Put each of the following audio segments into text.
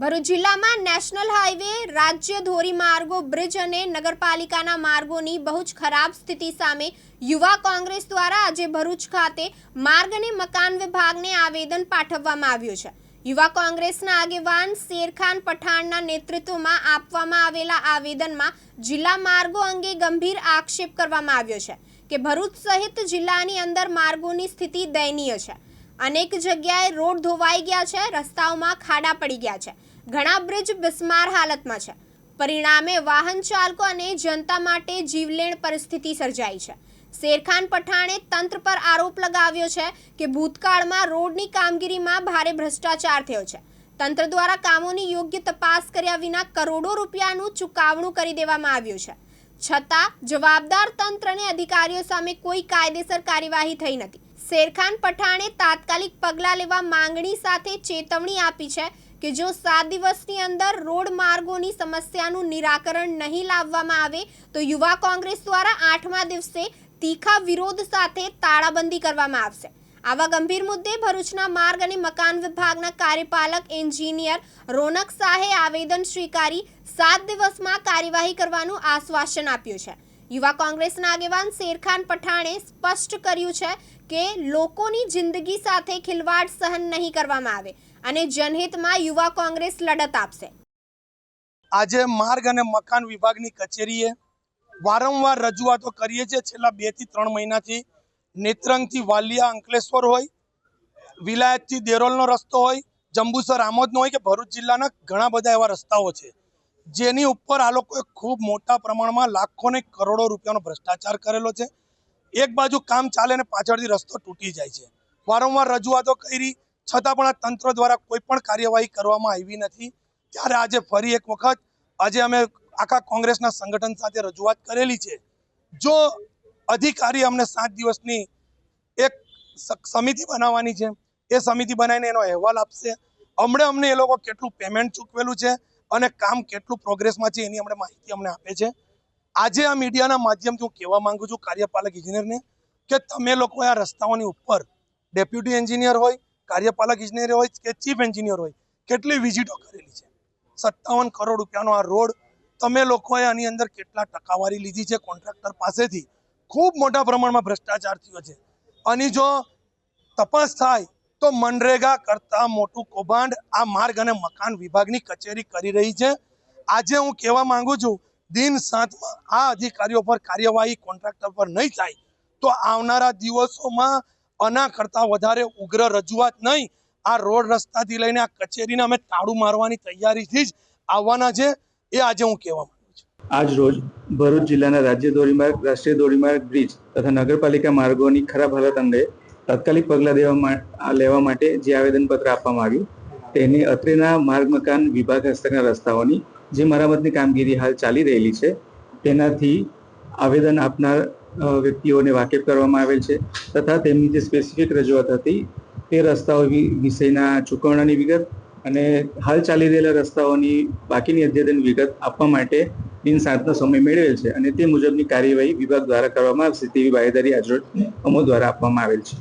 ભરૂચ જિલ્લામાં national highway, રાજ્ય ધોરીમાર્ગો બ્રિજ અને નગરપાલિકાના માર્ગોની બહુ જ ખરાબ સ્થિતિ સામે યુવા કોંગ્રેસ દ્વારા આજે ભરૂચ ખાતે માર્ગ અને મકાન વિભાગને આવેદન પાઠવવામાં આવ્યું છે. યુવા કોંગ્રેસના આગેવાન શેરખાન પઠાણના નેતૃત્વમાં આપવામાં આવેલા આવેદનમાં જિલ્લા માર્ગો અંગે ગંભીર આક્ષેપ કરવામાં આવ્યો છે કે ભરૂચ સહિત જિલ્લાની અંદર માર્ગોની સ્થિતિ દયનીય છે. અનેક જગ્યાએ રોડ ધોવાઈ ગયા છે, રસ્તાઓમાં ખાડા પડી ગયા છે. ઘણા બ્રિજ બિસ્માર હાલતમાં છે. પરિણામે વાહન ચાલકો અને જનતા માટે જીવલેણ પરિસ્થિતિ સર્જાઈ છે. શેરખાન પઠાણે તંત્ર પર આરોપ લગાવ્યો છે કે ભૂતકાળમાં રોડની કામગીરીમાં ભારે ભ્રષ્ટાચાર થયો છે. તંત્ર દ્વારા કામોની યોગ્ય તપાસ કર્યા વિના કરોડો રૂપિયાનું ચુકાવણું કરી દેવામાં આવ્યું છે. છતાં જવાબદાર તંત્ર અને અધિકારીઓ સામે કોઈ કાયદેસર કાર્યવાહી થઈ નથી. શેરખાન પઠાણે તાત્કાલિક પગલાં લેવા માંગણી સાથે ચેતવણી આપી છે કે જો સાત દિવસની અંદર રોડ માર્ગોની સમસ્યાનું નિરાકરણ નહીં લાવવામાં આવે, તો યુવા કોંગ્રેસ દ્વારા આઠમા દિવસે તીખા વિરોધ સાથે તાળાબંધી કરવામાં આવશે. આવા ગંભીર મુદ્દે ભરૂચના માર્ગ અને મકાન વિભાગના કાર્યપાલક એન્જિનિયર રોનક શાહે આવેદન સ્વીકારી સાત દિવસમાં કાર્યવાહી કરવાનું આશ્વાસન આપ્યું છે. યુવા કોંગ્રેસના આગેવાન શેરખાન પઠાણે સ્પષ્ટ કર્યું છે કે લોકોની જિંદગી સાથે ખિલવાડ સહન નહીં કરવામાં આવે અને જનહિતમાં યુવા કોંગ્રેસ લડત આપશે. આજે માર્ગ અને મકાન વિભાગની કચેરીએ વારંવાર રજૂઆતો કરીએ છીએ. છેલ્લા બેથી ત્રણ મહિનાથી નેત્રંગથી વાલિયા, અંકલેશ્વર હોય, વિલાયતથી દેરોલનો રસ્તો હોય, જંબુસર, આમોદનો હોય કે ભરૂચ જિલ્લાના ઘણા બધા એવા રસ્તાઓ છે. જેની ઉપર આ લોકોએ ખૂબ મોટા પ્રમાણમાં લાખો ને કરોડો રૂપિયાનો ભ્રષ્ટાચાર કરેલો છે. એક બાજુ કામ ચાલે ને પાછળથી રસ્તો તૂટી જાય છે. વારંવાર રજૂઆતો કરી, છતાં પણ આ તંત્ર દ્વારા કોઈ પણ કાર્યવાહી કરવામાં આવી નથી. ત્યારે આજે ફરી એક વખત, આજે અમે આખા કોંગ્રેસના સંગઠન સાથે રજૂઆત કરેલી છે. જો અધિકારી અમને સાત દિવસની એક સમિતિ બનાવવાની છે, એ સમિતિ બનાવીને એનો અહેવાલ આપશે. હમણાં અમને એ લોકો કેટલું પેમેન્ટ ચૂકવેલું છે અને કામ કેટલું પ્રોગ્રેસમાં છે એની અમને માહિતી અમને આપે છે. આજે આ મીડિયાના માધ્યમથી હું કહેવા માંગુ છું કાર્યપાલક ઇજનેરને કે તમે લોકો આ રસ્તાઓની ઉપર ડેપ્યુટી એન્જિનિયર હોય, કાર્યપાલક ઇજનેર હોય કે ચીફ એન્જિનિયર હોય, કેટલી વિઝિટો કરેલી છે? સત્તાવન કરોડ રૂપિયાનો આ રોડ તમે લોકોએ આની અંદર કેટલા ટકાવારી લીધી છે કોન્ટ્રાક્ટર પાસેથી? ખૂબ મોટા પ્રમાણમાં ભ્રષ્ટાચાર થયો છે. આની જો તપાસ થાય તો મનરેગા કરતા મોટું કૌભાંડ આ માર્ગ અને મકાન વિભાગની કચેરી કરી રહી છે. આજે હું કહેવા માંગુ છું, દિન સાતમાં આ અધિકારીઓ પર કાર્યવાહી કોન્ટ્રાક્ટર પર નહીં થાય, તો આવનારા દિવસોમાં આના કરતાં વધારે ઉગ્ર રજૂઆત નહીં. આ રોડ રસ્તાથી લઈને આ કચેરીને અમે તાળું મારવાની તૈયારીથી જ આવવાના છે. એ આજે હું કહેવા માંગુ છું. આજ રોજ ભરૂચ જિલ્લાના રાજ્ય ધોરીમાર્ગ, રાષ્ટ્રીય ધોરીમાર્ગ બ્રિજ તથા નગરપાલિકા માર્ગોની ખરાબ હાલત અંગે તાત્કાલિક પગલાં દેવા લેવા માટે જે આવેદનપત્ર આપવામાં આવ્યું, તેને અત્રેના માર્ગ મકાન વિભાગ હસ્તકના રસ્તાઓની જે મરામતની કામગીરી હાલ ચાલી રહેલી છે, તેનાથી આવેદન આપનાર વ્યક્તિઓને વાકેફ કરવામાં આવેલ છે, તથા તેમની જે સ્પેસિફિક રજૂઆત હતી, તે રસ્તાઓ વિષયના ચુકવણાની વિગત અને હાલ ચાલી રહેલા રસ્તાઓની બાકીની અદ્યતન વિગત આપવા માટે દિન સાતનો સમય મેળવેલ છે અને તે મુજબની કાર્યવાહી વિભાગ દ્વારા કરવામાં આવશે તેવી બાહેધરી આજરોજ અમો દ્વારા આપવામાં આવેલ છે.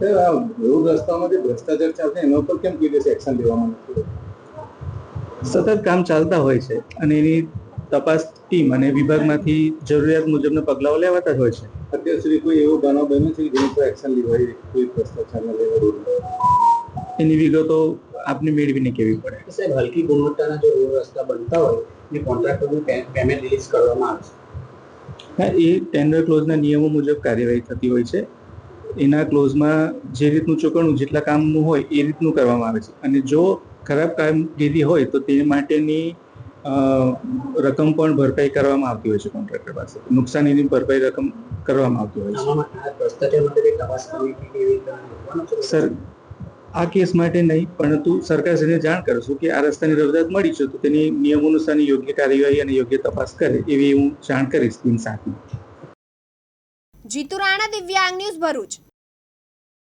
રોડ રસ્તામાં જે ભ્રષ્ટાચાર ચાલશે એના ઉપર કેમ દિવસ એક્શન લેવામાં નથી સતત કામ ચાલતા હોય છે અને એની તપાસ ટીમ અને વિભાગમાંથી જરૂરિયાત મુજબના પગલાઓ લેવાતા જ હોય છે. અત્યાર સુધી કોઈ એવો બનાવ બન્યો છે કે જેની પર એક્શન લેવાય કોઈ ભ્રષ્ટાચારના લેવા એની વિગતો આપને મેળવીને કેવી પડે? સાહેબ હલકી ગુણવત્તાના જો રોડ રસ્તા બનતા હોય એ કોન્ટ્રાક્ટરનું પેમેન્ટ રિલીઝ કરવામાં આવે છે. હા એ ટેન્ડર ક્લોઝના નિયમો મુજબ કાર્યવાહી થતી હોય છે. એના ક્લોઝમાં જે રીતનું ચૂકવણું જેટલા કામનું હોય એ રીતનું કરવામાં આવે છે. અને જો ખરાબ કામગીરી હોય તો તે માટેની રકમ પણ ભરપાઈ કરવામાં આવતી હોય છે કોન્ટ્રાક્ટર પાસે. નુકસાનીની ભરપાઈ રકમ કરવામાં આવતી હોય છે? સર આ કેસ માટે નહીં પરંતુ સરકારશ્રીને જાણ કરશું કે આ રસ્તાની રજૂઆત મળી છે તો તેની નિયમ અનુસારની યોગ્ય કાર્યવાહી અને યોગ્ય તપાસ કરે એવી હું જાણ કરીશ ટીમ સાથે. જીતુ રાણા દિવ્યાંગ ન્યૂઝ ભરૂચ.